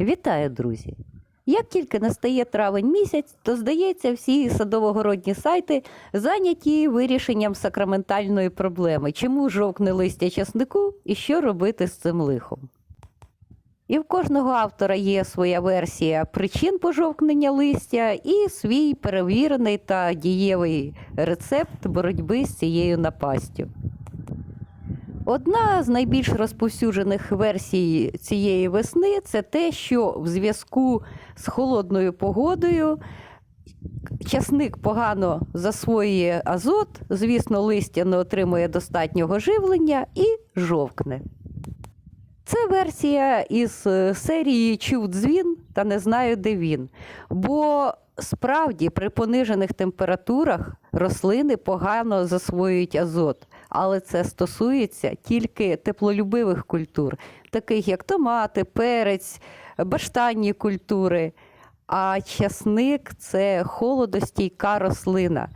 Вітаю, друзі! Як тільки настає травень місяць, то здається, всі садово-городні сайти зайняті вирішенням сакраментальної проблеми, чому жовкне листя часнику і що робити з цим лихом. І в кожного автора є своя версія причин пожовкнення листя і свій перевірений та дієвий рецепт боротьби з цією напастю. Одна з найбільш розповсюджених версій цієї весни це те, що в зв'язку з холодною погодою часник погано засвоює азот, звісно, листя не отримує достатнього живлення і жовкне. Це версія із е, серії Чув дзвін та не знаю, де він. Бо справді при понижених температурах рослини погано засвоюють азот, але це стосується тільки теплолюбивих культур, таких як томати, перець, баштанні культури. А часник це холодостійка рослина.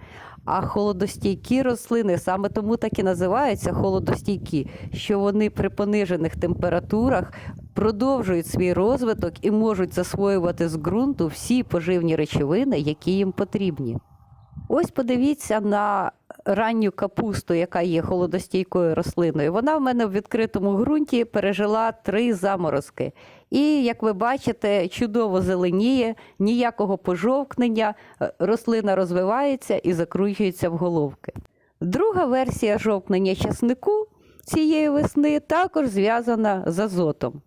А холодостійкі рослини саме тому так і називаються холодостійкі, що вони при понижених температурах продовжують свій розвиток і можуть засвоювати з ґрунту всі поживні речовини, які їм потрібні. Ось подивіться на ранню капусту, яка є холодостійкою рослиною. Вона в мене в відкритому ґрунті пережила три заморозки. І, як ви бачите, чудово зеленіє, ніякого пожовкнення, е, рослина розвивається і закручується в головки. Друга версія жовкнення часнику цієї весни також зв'язана з азотом.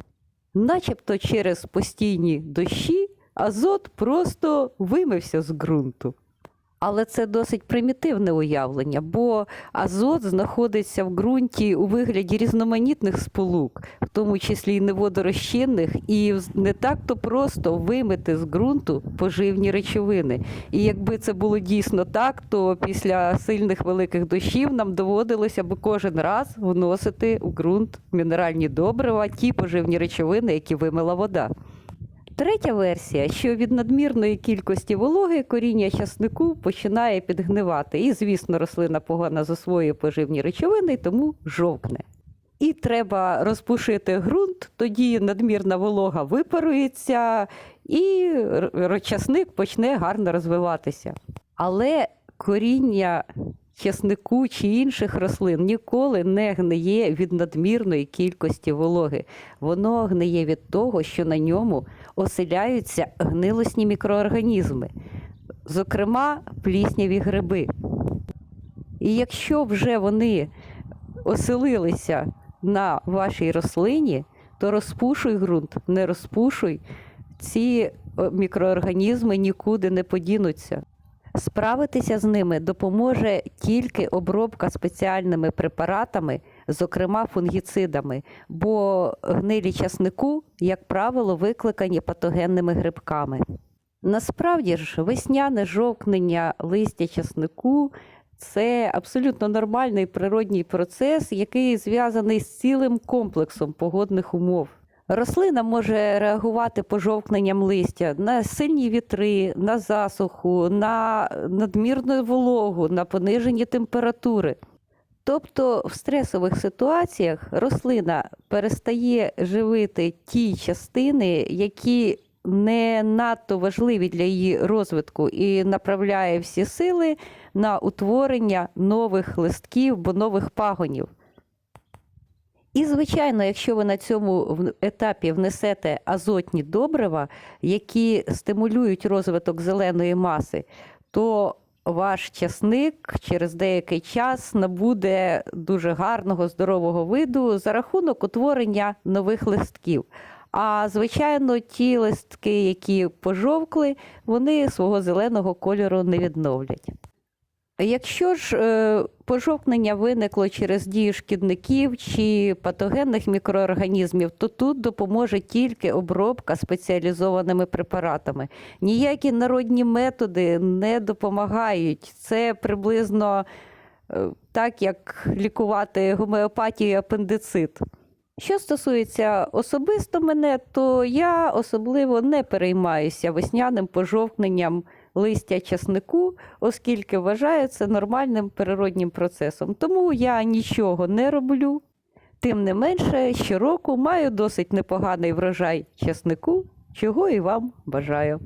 Начебто через постійні дощі азот просто вимився з ґрунту. Але це досить примітивне уявлення, бо азот знаходиться в ґрунті у вигляді різноманітних сполук, в тому числі й неводорозчинних, і не так-то просто вимити з ґрунту поживні речовини. І якби це було дійсно так, то після сильних великих дощів нам доводилося б кожен раз вносити у ґрунт мінеральні добрива, ті поживні речовини, які вимила вода. Третя версія, що від надмірної кількості вологи коріння часнику починає підгнивати. І, звісно, рослина погано засвоює поживні речовини, тому жовкне. І треба розпушити ґрунт, тоді надмірна волога випарується, і часник почне гарно розвиватися. Але коріння часнику чи інших рослин ніколи не гниє від надмірної кількості вологи. Воно гниє від того, що на ньому оселяються гнилосні мікроорганізми, зокрема плісняві гриби. І якщо вже вони оселилися на вашій рослині, то розпушуй ґрунт, не розпушуй, ці мікроорганізми нікуди не подінуться. Справитися з ними допоможе тільки обробка спеціальними препаратами, зокрема фунгіцидами, бо гнилі часнику, як правило, викликані патогенними грибками. Насправді ж, весняне жовкнення листя часнику це абсолютно нормальний природній процес, який зв'язаний з цілим комплексом погодних умов. Рослина може реагувати пожовкненням листя на сильні вітри, на засуху, на надмірну вологу, на понижені температури. Тобто в стресових ситуаціях рослина перестає живити ті частини, які не надто важливі для її розвитку, і направляє всі сили на утворення нових листків або нових пагонів. І, звичайно, якщо ви на цьому етапі внесете азотні добрива, які стимулюють розвиток зеленої маси, то ваш часник через деякий час набуде дуже гарного здорового виду за рахунок утворення нових листків. А звичайно, ті листки, які пожовкли, вони свого зеленого кольору не відновлять. Якщо ж е, пожовкнення виникло через дію шкідників чи патогенних мікроорганізмів, то тут допоможе тільки обробка спеціалізованими препаратами. Ніякі народні методи не допомагають. Це приблизно е, так, як лікувати гомеопатію апендицит. Що стосується особисто мене, то я особливо не переймаюся весняним пожовкненням листя часнику, оскільки вважаю це нормальним природнім процесом. Тому я нічого не роблю. Тим не менше, щороку маю досить непоганий врожай часнику чого і вам бажаю.